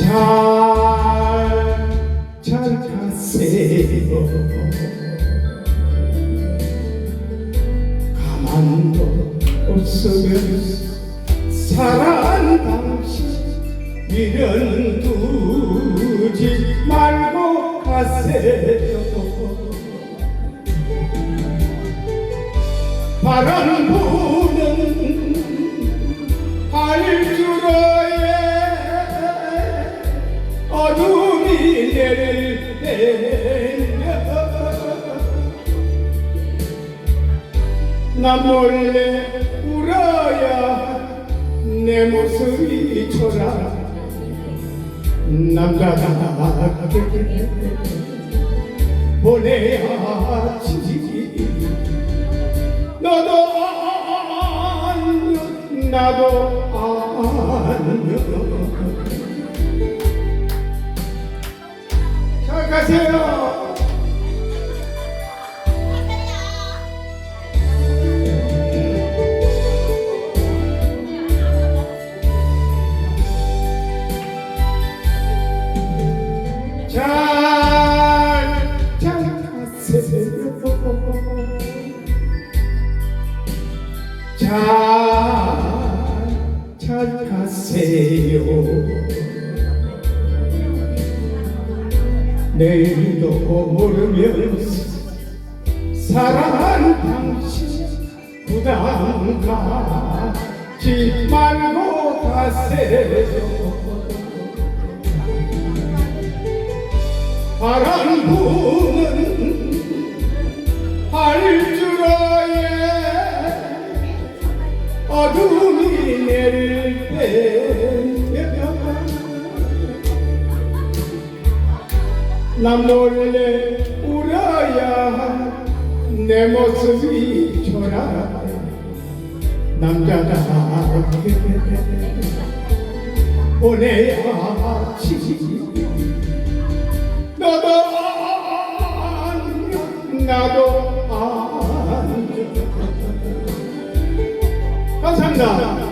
잘, 잘 가세요. 가만도 없으면 사랑한 당신 미련 두지 말고 가세요. 바람 부 나 몰래 울어야 내 모습이 초라. 남자답게 보내야 지 너도 안녕 나도 안녕 잘 가세요 잘, 잘 가세요 잘, 잘 가세요. 내일도 모르면서 사랑한 당신 부담 가지 말고 가세요. 바람 부는 할주로에 어둠이 내릴 때난 몰래 울어야 내 모습이 초라해 남자답게 보내야 지 나도 안녕 감사합니다